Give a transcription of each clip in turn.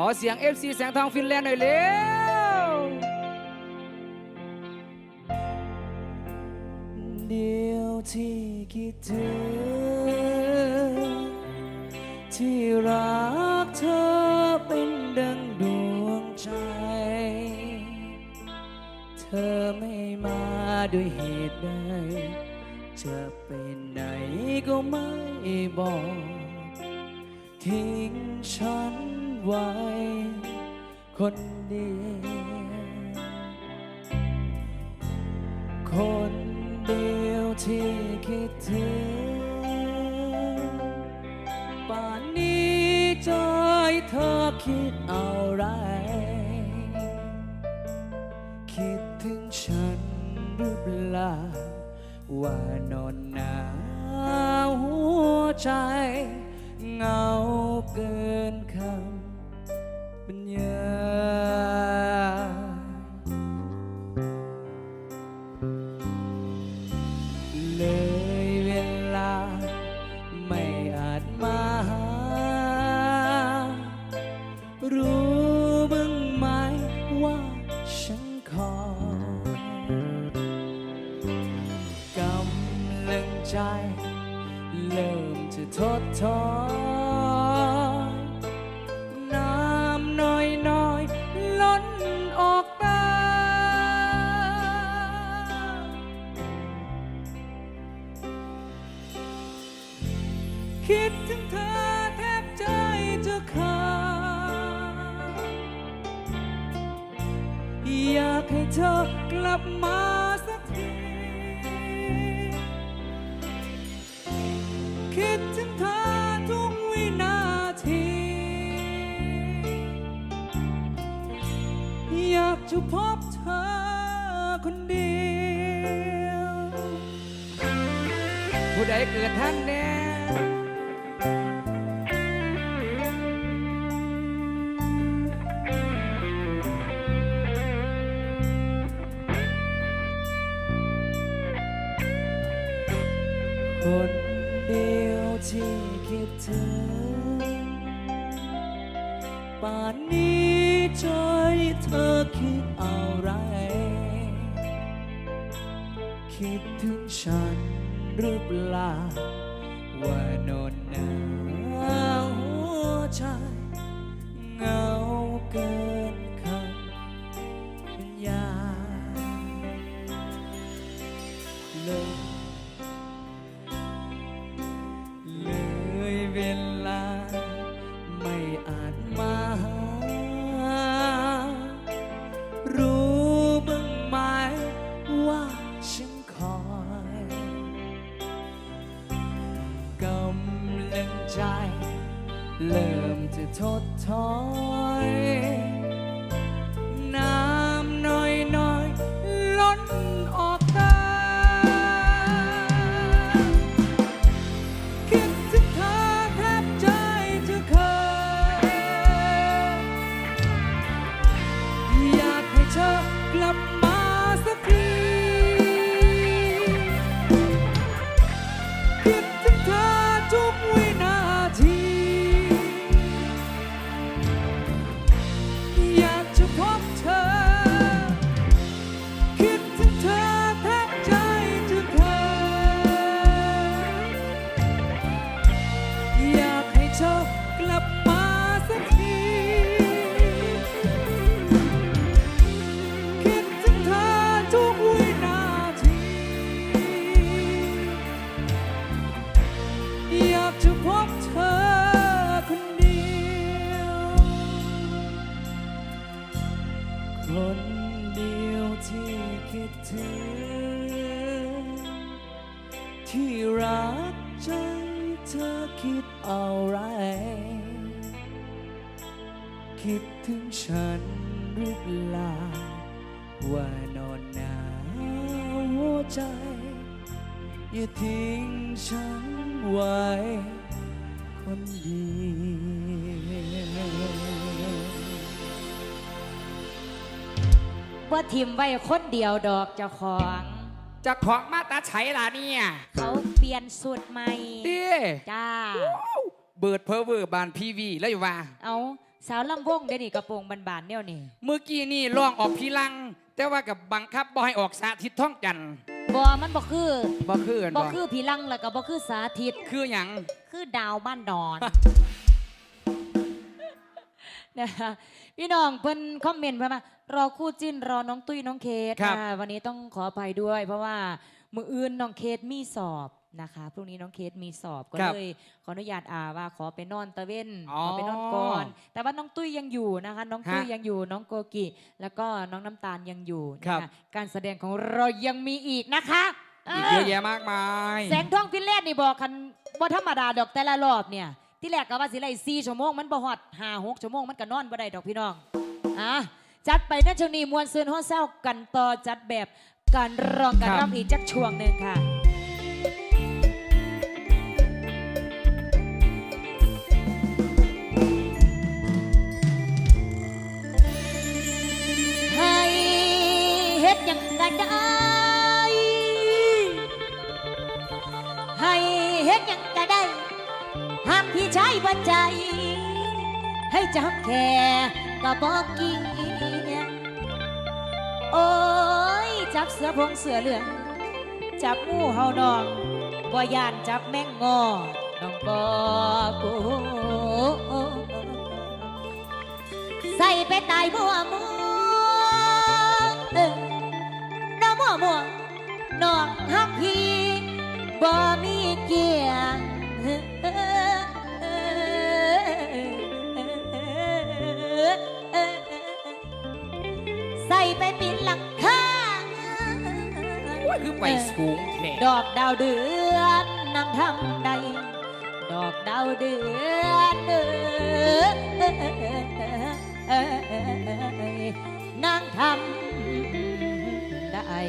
ขอเสียงเอฟซีแสงทองฟินแลนด์หน่อยเร็วเดียวที่คิดถึงที่รักเธอเป็นดังดวงใจ เธอไม่มาด้วยเหตุใดจะเป็นไหนก็ไม่บอก ทิ้งฉัน ไว้คนเดียวคนเดียวที่คิดถึงป่านนี้ใจเธอคิดอะไร คิดถึงฉันหรือเปล่า ว่านอนหนาวหัวใจ เงาเกิน คนเดียวที่คิดถึงป่านนี้ใจเธอคิดอะไร คิดถึงฉันหรือเปล่าว่านอน จะทดถอย ทิมไว้คนเดียวดอกจะของ จะของมาตาไฉล่ะเนี่ยเขาเปลี่ยนสูตรใหม่เด้จ้า เบิดเพอร์เวอร์บานพีวีแล้วอยู่ว่า เอาสาวลำวงเดี๋ยวนี้กระโปรงบานๆเนี่ยนี่เมื่อกี้นี่ร้องออกพีลัง แต่ว่ากับบังคับบ่ให้ออกสาธิตท่องจันบอมันบ่คือบ่คือบ่บ่คือพีลังแล้วก็บ่คือสาธิต คือหยัง คือดาวบ้านดอน นะคะพี่น้องเพิ่นคอมเมนต์มามารอคู่จิ้นรอน้องตุ้ยน้องเคสครับค่ะวันนี้ต้องขออภัยด้วย เพราะว่ามืออื่นน้องเคสมีสอบนะคะพรุ่งนี้น้องเคสมีสอบก็ครับเลยขออนุญาตอาว่าขอไปนอนตะเว้นอ๋อขอไปนอนก่อน แต่ว่าน้องตุ้ยยังอยู่นะคะ น้องตุ้ยฮะยังอยู่น้องโกกิ แล้วก็น้องน้ำตาลยังอยู่ครับ นะคะการแสดงของเรายังมีอีกนะคะอีกเยอะแยะมากมาย แสงทองฟินแลนด์นี่บอกคันบ่ธรรมดาดอกแต่ละรอบเนี่ย ที่แรกก็ว่าสิไล่ชั่วโมงมันบ่หอด5 6ชั่วโมงมันก็นอนบ่ได้ดอกพี่น้องอะจัดไปนะช่วงนี้มวลซืนฮ้อเศร้ากันต่อจัดแบบการร้องการรำอีกจักช่วงหนึ่งค่ะ พี่ายบ่ใจ ให้จับแค่ก็บอกกี้โอ้ย จับเสือพงเสือเหลือง จับงูเห่านองบ่ยานจับแมงงอน้องบอกูใส่ไปตายมัวมัวเออน้องมัวมัวน้องฮักพี่บ่มีเกียง คือไปสูงแท้ดอกดาวเดือนนั่งทำใด ดอกดาวเดือนเอยนั่งทำได้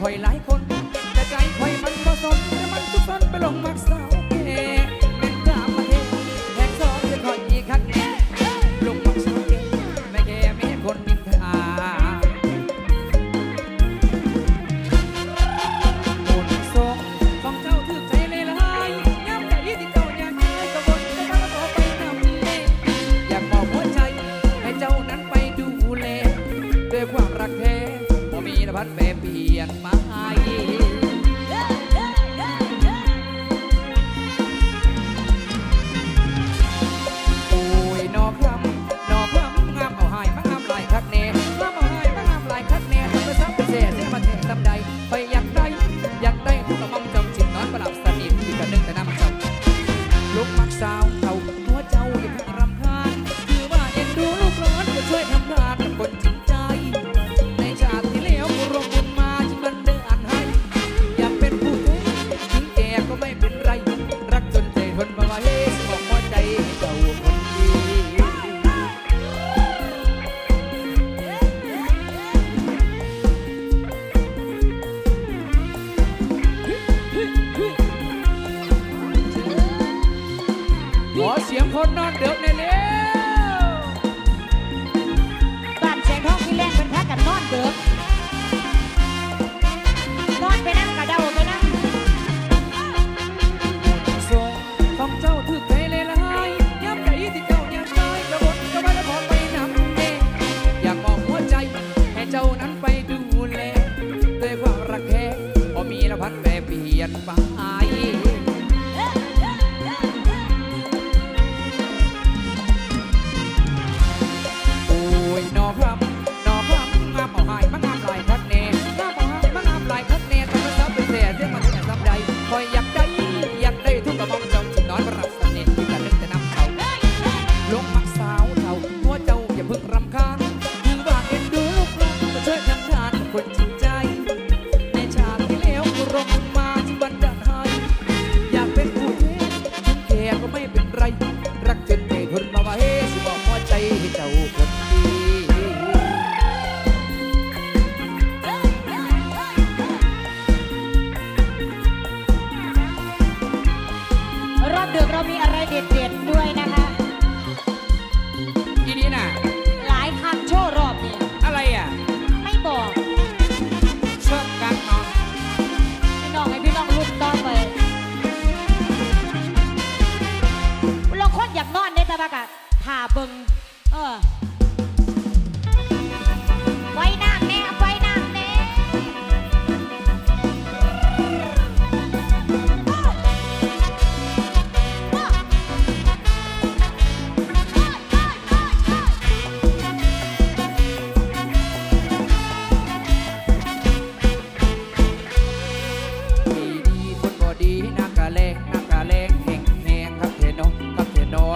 ค่อยหลายคน sound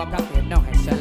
up, I've been no.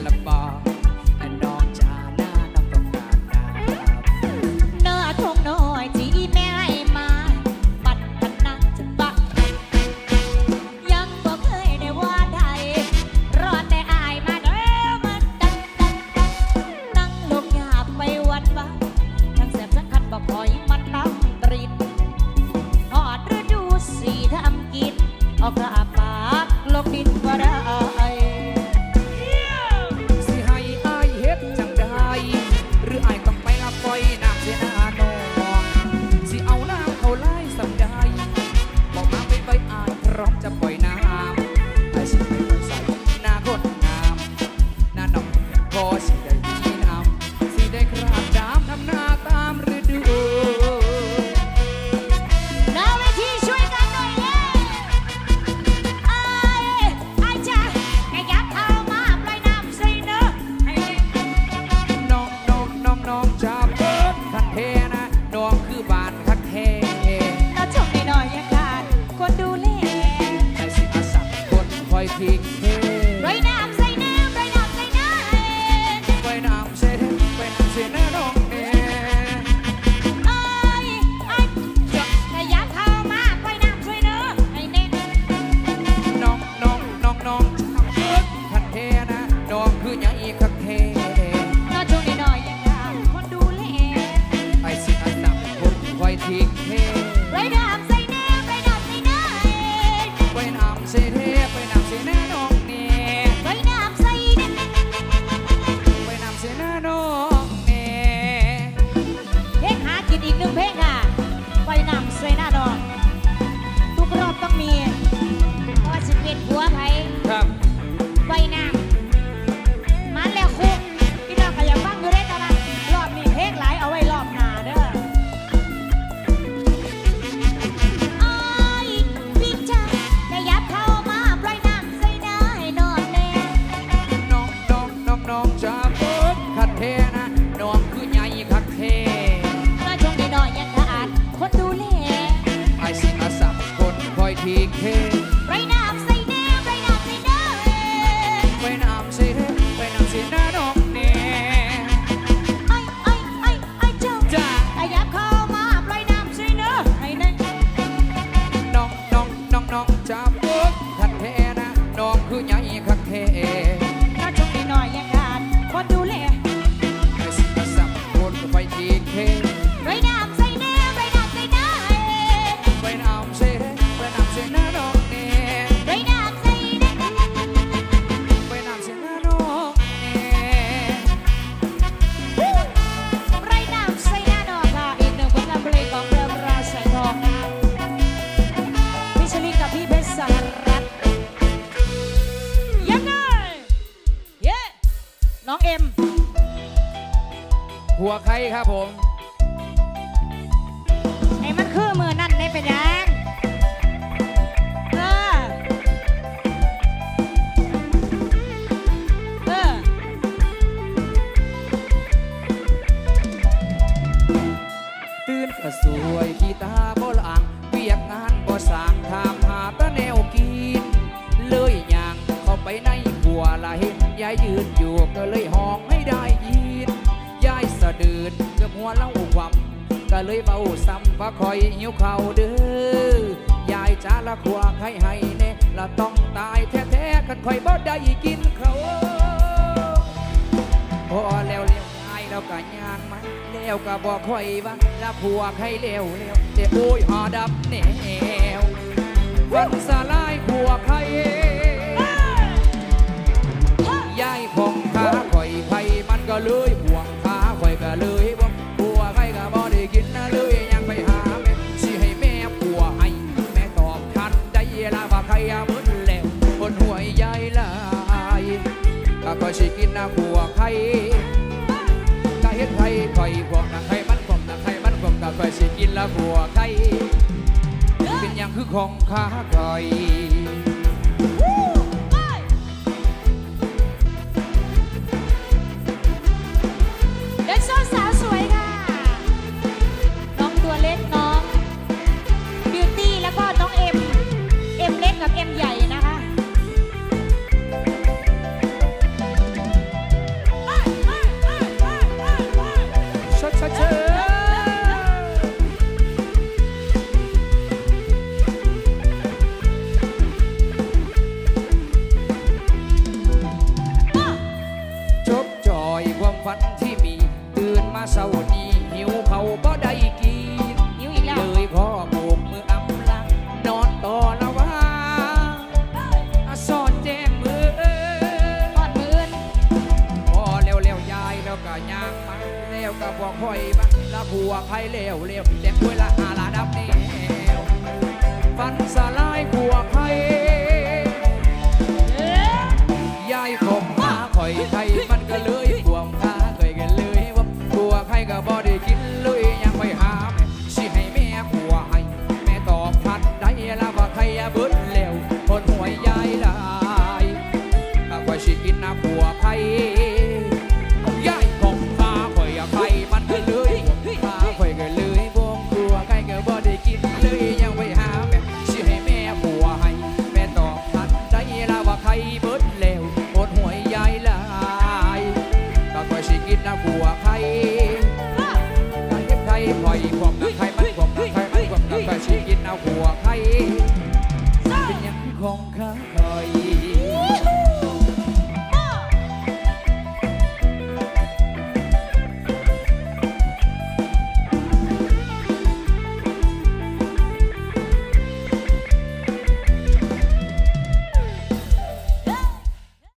ว่าละพวกให้เร็วเร็วเจ้โอ้ยหอดับเนี่ย